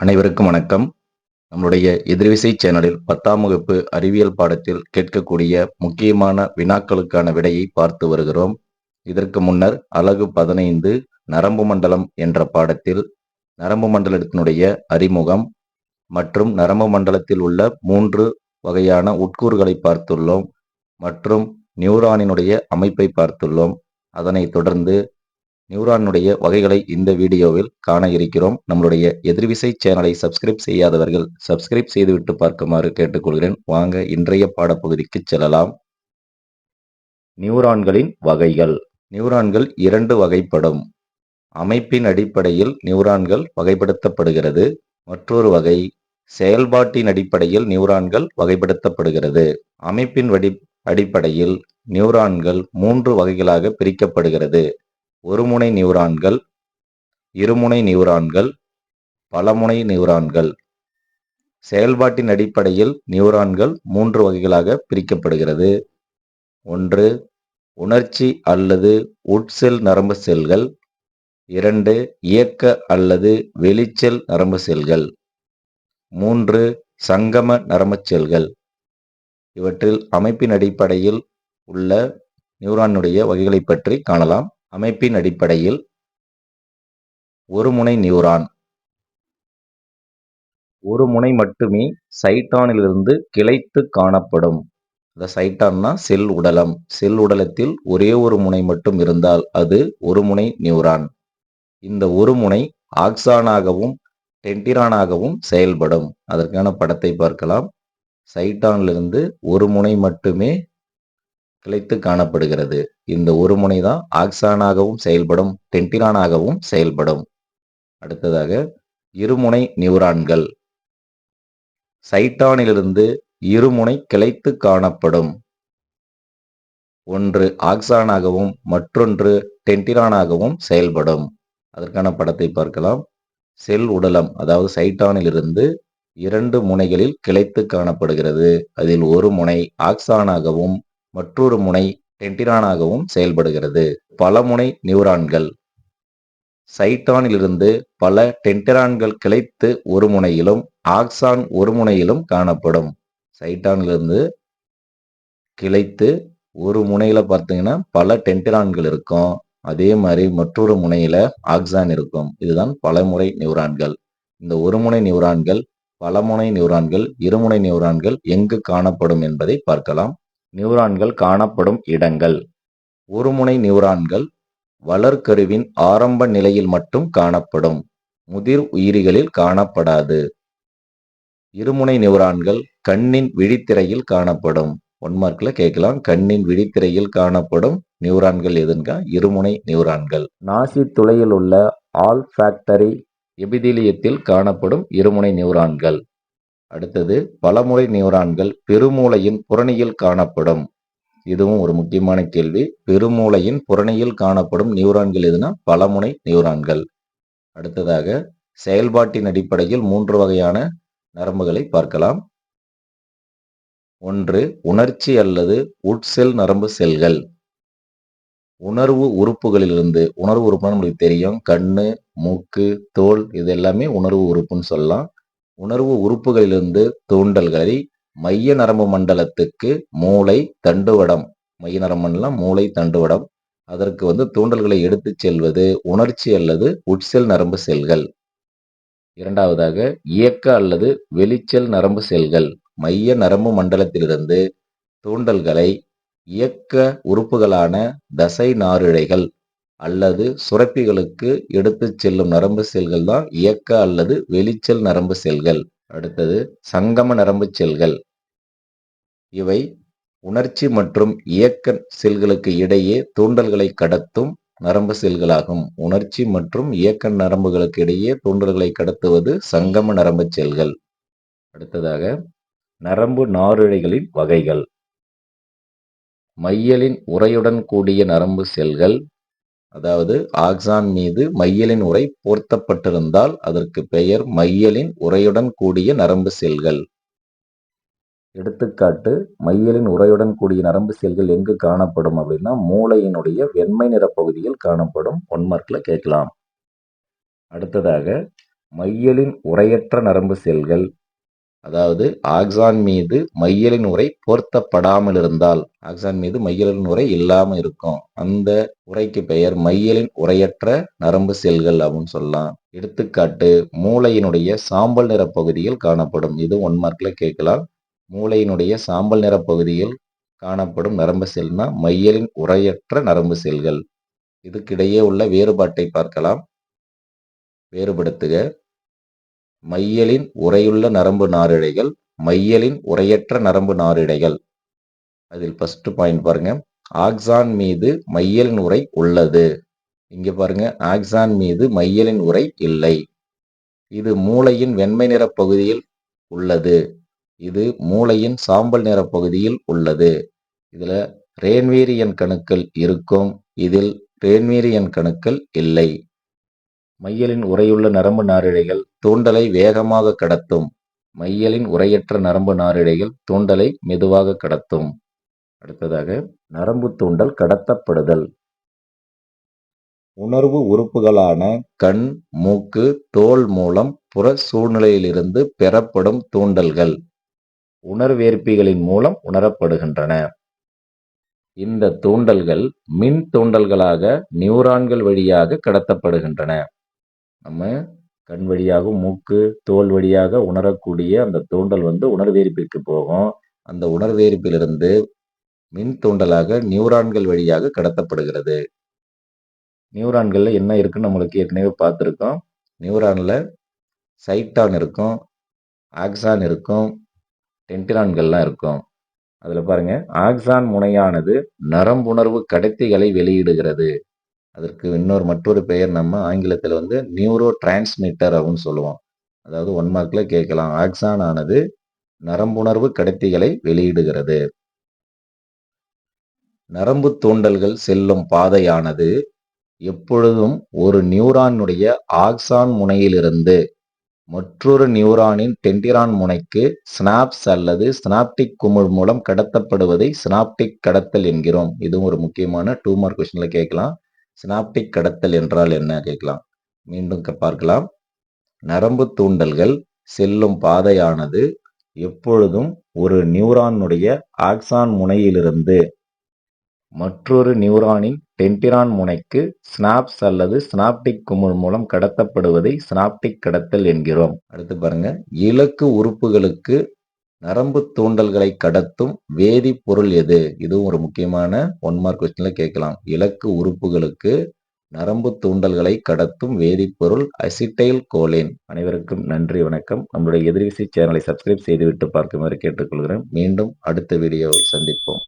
அனைவருக்கும் வணக்கம். நம்மளுடைய எதிர்விசை சேனலில் பத்தாம் வகுப்பு அறிவியல் பாடத்தில் கேட்கக்கூடிய முக்கியமான வினாக்களுக்கான விடையை பார்த்து வருகிறோம். இதற்கு முன்னர் அலகு பதினைந்து நரம்பு மண்டலம் என்ற பாடத்தில் நரம்பு மண்டலத்தினுடைய அறிமுகம் மற்றும் நரம்பு மண்டலத்தில் உள்ள மூன்று வகையான உட்கூறுகளை பார்த்துள்ளோம் மற்றும் நியூரானினுடைய அமைப்பை பார்த்துள்ளோம். அதனைத் தொடர்ந்து நியூரானுடைய வகைகளை இந்த வீடியோவில் காண இருக்கிறோம். நம்மளுடைய எதிர்விசை சேனலை சப்ஸ்கிரைப் செய்யாதவர்கள் சப்ஸ்கிரைப் செய்துவிட்டு பார்க்குமாறு கேட்டுக்கொள்கிறேன். வாங்க இன்றைய பாடப்பகுதிக்கு செல்லலாம். நியூரான்களின் வகைகள். நியூரான்கள் இரண்டு வகைப்படும். அமைப்பின் அடிப்படையில் நியூரான்கள் வகைப்படுத்தப்படுகிறது. மற்றொரு வகை செயல்பாட்டின் அடிப்படையில் நியூரான்கள் வகைப்படுத்தப்படுகிறது. அமைப்பின் வடி அடிப்படையில் நியூரான்கள் மூன்று வகைகளாக பிரிக்கப்படுகிறது. ஒருமுனை நியூரான்கள் இருமுனை நியூரான்கள் பலமுனை நியூரான்கள். செயல்பாட்டின் அடிப்படையில் நியூரான்கள் மூன்று வகைகளாக பிரிக்கப்படுகிறது. ஒன்று உணர்ச்சி அல்லது உட்செல் நரம்பு செல்கள். இரண்டு இயக்க அல்லது வெளிச்செல் நரம்பு செல்கள். மூன்று சங்கம நரம்பு செல்கள். இவற்றில் அமைப்பின் அடிப்படையில் உள்ள நியூரானுடைய வகைகளை பற்றி காணலாம். அமைப்பின் அடிப்படையில் ஒரு முனை நியூரான். ஒரு முனை மட்டுமே சைட்டானிலிருந்து கிளைத்து காணப்படும். அந்த சைட்டான்னா செல் உடலம். செல் உடலத்தில் ஒரே ஒரு முனை மட்டும் இருந்தால் அது ஒரு முனை நியூரான். இந்த ஒரு முனை ஆக்சானாகவும் டென்டிரானாகவும் செயல்படும். அதற்கான படத்தை பார்க்கலாம். சைட்டானிலிருந்து ஒரு முனை மட்டுமே கிளைத்து காணப்படுகிறது. இந்த ஒரு முனை தான் ஆக்சானாகவும் செயல்படும் டென்டிரானாகவும் செயல்படும். அடுத்ததாக இருமுனை நியூரான்கள். சைட்டானிலிருந்து இருமுனை கிளைத்து காணப்படும். ஒன்று ஆக்சானாகவும் மற்றொன்று டென்டிரானாகவும் செயல்படும். அதற்கான படத்தை பார்க்கலாம். செல் உடலம் அதாவது சைட்டானிலிருந்து இரண்டு முனைகளில் கிளைத்து காணப்படுகிறது. அதில் ஒரு முனை ஆக்சானாகவும் மற்றொரு முனை டென்டிரானாகவும் செயல்படுகிறது. பல முனை நியூரான்கள். சைட்டானிலிருந்து பல டென்டிரான்கள் கிளைத்து ஒரு முனையிலும் ஆக்சான் ஒரு முனையிலும் காணப்படும். சைட்டானிலிருந்து கிளைத்து ஒரு முனையில பார்த்தீங்கன்னா பல டென்டிரான்கள் இருக்கும். அதே மாதிரி மற்றொரு முனையில ஆக்சான் இருக்கும். இதுதான் பலமுறை நியூரான்கள். இந்த ஒரு முனை நியூரான்கள் பலமுனை நியூரான்கள் இருமுனை நியூரான்கள் எங்கு காணப்படும் என்பதை பார்க்கலாம். நியூரான்கள் காணப்படும் இடங்கள். ஒருமுனை நியூரான்கள் வளர்க்கருவின் ஆரம்ப நிலையில் மட்டும் காணப்படும். முதிர் உயிரிகளில் காணப்படாது. இருமுனை நியூரான்கள் கண்ணின் விழித்திரையில் காணப்படும். ஒன் மார்க்ல கேட்கலாம். கண்ணின் விழித்திரையில் காணப்படும் நியூரான்கள் எதுங்க? இருமுனை நியூரான்கள். நாசி துளையில் உள்ள ஆல் ஃபேக்டரி எபிதிலியத்தில் காணப்படும் இருமுனை நியூரான்கள். அடுத்தது பலமுறை நியூரான்கள் பெருமூளையின் புறணியில் காணப்படும். இதுவும் ஒரு முக்கியமான கேள்வி. பெருமூளையின் புறணியில் காணப்படும் நியூரான்கள் எதுனா? பலமுனை நியூரான்கள். அடுத்ததாக செயல்பாட்டின் அடிப்படையில் மூன்று வகையான நரம்புகளை பார்க்கலாம். ஒன்று உணர்ச்சி அல்லது உட்செல் நரம்பு செல்கள். உணர்வு உறுப்புகளிலிருந்து உணர்வு உறுப்புன்னு நம்மளுக்கு தெரியும். கண்ணு மூக்கு தோல் இது எல்லாமே உணர்வு உறுப்புன்னு சொல்லலாம். உணர்வு உறுப்புகளிலிருந்து தூண்டல்களை மைய நரம்பு மண்டலத்துக்கு மூளை தண்டுவடம். மைய நரம்பு மண்டலம் மூளை தண்டுவடம். அதற்கு வந்து தூண்டல்களை எடுத்துச் செல்வது உணர்ச்சி அல்லது உட்செல் நரம்பு செல்கள். இரண்டாவதாக இயக்க அல்லது வெளிச்செல் நரம்பு செல்கள். மைய நரம்பு மண்டலத்திலிருந்து தூண்டல்களை இயக்க உறுப்புகளான தசை நாரிழைகள் அல்லது சுரப்பிகளுக்கு எடுத்துச் செல்லும் நரம்பு செல்கள் தான் இயக்க அல்லது வெளிச்சல் நரம்பு செல்கள். அடுத்தது சங்கம நரம்பு செல்கள். இவை உணர்ச்சி மற்றும் இயக்க செல்களுக்கு இடையே தூண்டல்களை கடத்தும் நரம்பு செல்களாகும். உணர்ச்சி மற்றும் இயக்க நரம்புகளுக்கு இடையே தூண்டல்களை கடத்துவது சங்கம நரம்பு செல்கள். அடுத்ததாக நரம்பு நாரிழைகளின் வகைகள். மையலின் உரையுடன் கூடிய நரம்பு செல்கள் அதாவது ஆக்சான் மீது மையலின் உரை போர்த்தப்பட்டிருந்தால் அதற்கு பெயர் மையலின் உரையுடன் கூடிய நரம்பு செல்கள். எடுத்துக்காட்டு மையலின் உரையுடன் கூடிய நரம்பு செல்கள் எங்கு காணப்படும் அப்படின்னா மூளையினுடைய வெண்மை நிற பகுதியில் காணப்படும். ஒன் கேட்கலாம். அடுத்ததாக மையலின் உரையற்ற நரம்பு செல்கள். அதாவது ஆக்சான் மீது மையலின் உரை பொருத்தப்படாமல் இருந்தால் ஆக்சான் மீது மையலின் உரை இல்லாமல் இருக்கும். அந்த உரைக்கு பெயர் மையலின் உரையற்ற நரம்பு செல்கள் அப்படின்னு சொல்லலாம். எடுத்துக்காட்டு மூளையினுடைய சாம்பல் நிற பகுதியில் காணப்படும். இது ஒன் மார்க்ல கேட்கலாம். மூளையினுடைய சாம்பல் நிற பகுதியில் காணப்படும் நரம்பு செல்னா மையலின் உரையற்ற நரம்பு செல்கள். இதுக்கிடையே உள்ள வேறுபாட்டை பார்க்கலாம். வேறுபடுத்துக. மையலின் உரையுள்ள நரம்பு நாரிழைகள் மையலின் உரையற்ற நரம்பு நாரிழைகள். அதில் ஃபர்ஸ்ட் பாயிண்ட் பாருங்க. ஆக்சான் மீது மையலின் உரை உள்ளது. இங்க பாருங்க. ஆக்சான் மீது மையலின் உரை இல்லை. இது மூளையின் வெண்மை நிற பகுதியில் உள்ளது. இது மூளையின் சாம்பல் நிற பகுதியில் உள்ளது. இதுல ரேன்வேரியன் கணுக்கள் இருக்கும். இதில் ரேன்வேரியன் கணுக்கள் இல்லை. மையலின் உரையுள்ள நரம்பு நாரிழைகள் தூண்டலை வேகமாக கடத்தும். மையலின் உரையற்ற நரம்பு நாரிழைகள் தூண்டலை மெதுவாக கடத்தும். அடுத்ததாக நரம்பு தூண்டல் கடத்தப்படுதல். உணர்வு உறுப்புகளான கண் மூக்கு தோல் மூலம் புற சூழ்நிலையிலிருந்து பெறப்படும் தூண்டல்கள். உணர்வேற்பிகளின் மூலம் உணரப்படுகின்றன. இந்த தூண்டல்கள் மின் தூண்டல்களாக நியூரான்கள் வழியாக கடத்தப்படுகின்றன. நம்ம கண் வழியாக மூக்கு தோல் வழியாக உணரக்கூடிய அந்த தூண்டல் வந்து உணர்வேரிப்பிற்கு போகும். அந்த உணர்வேரிப்பிலிருந்து மின் தூண்டலாக நியூரான்கள் வழியாக கடத்தப்படுகிறது. நியூரான்களில் என்ன இருக்குன்னு நம்மளுக்கு ஏற்கனவே பார்த்துருக்கோம். நியூரானில் சைட்டான் இருக்கும் ஆக்சான் இருக்கும் டென்டிரான்கள்லாம் இருக்கும். அதில் பாருங்கள் ஆக்சான் முனையானது நரம்புணர்வு கடத்திகளை வெளியிடுகிறது. அதற்கு இன்னொரு மற்றொரு பெயர் நம்ம ஆங்கிலத்தில் வந்து நியூரோ டிரான்ஸ்மிட்டர் அப்படின்னு சொல்லுவோம். அதாவது ஒன் மார்க்கில் கேட்கலாம். ஆக்சான் ஆனது நரம்புணர்வு கடத்திகளை வெளியிடுகிறது. நரம்பு தூண்டல்கள் செல்லும் பாதையானது எப்பொழுதும் ஒரு நியூரானுடைய ஆக்சான் முனையிலிருந்து மற்றொரு நியூரானின் டென்டிரான் முனைக்கு ஸ்னாப்ஸ் அல்லது ஸ்னாப்டிக் குமிழ் மூலம் கடத்தப்படுவதை ஸ்னாப்டிக் கடத்தல் என்கிறோம். இதுவும் ஒரு முக்கியமான டூ மார்க் கொஸ்டின்ல கேட்கலாம். சினாப்டிக் கடத்தல் என்றால் என்ன? கேட்கலாம். மீண்டும் பார்க்கலாம். நரம்பு தூண்டல்கள் செல்லும் பாதையானது எப்பொழுதும் ஒரு நியூரானுடைய ஆக்சான் முனையிலிருந்து மற்றொரு நியூரானின் டென்டிரான் முனைக்கு ஸ்னாப்ஸ் அல்லது ஸ்னாப்டிக் குமிழ் மூலம் கடத்தப்படுவதை ஸ்னாப்டிக் கடத்தல் என்கிறோம். அடுத்து பாருங்க. இலக்கு உறுப்புகளுக்கு நரம்பு தூண்டல்களை கடத்தும் வேதிப்பொருள் எது? இதுவும் ஒரு முக்கியமான ஒன் மார்க் கொஸ்டின்ல கேட்கலாம். இலக்கு உறுப்புகளுக்கு நரம்பு தூண்டல்களை கடத்தும் வேதிப்பொருள் அசிட்டைல் கோலேன் அனைவருக்கும் நன்றி வணக்கம். நம்மளுடைய எதிர்விசை சேனலை சப்ஸ்கிரைப் செய்துவிட்டு பார்க்குமாறு கேட்டுக்கொள்கிறேன். மீண்டும் அடுத்த வீடியோவில் சந்திப்போம்.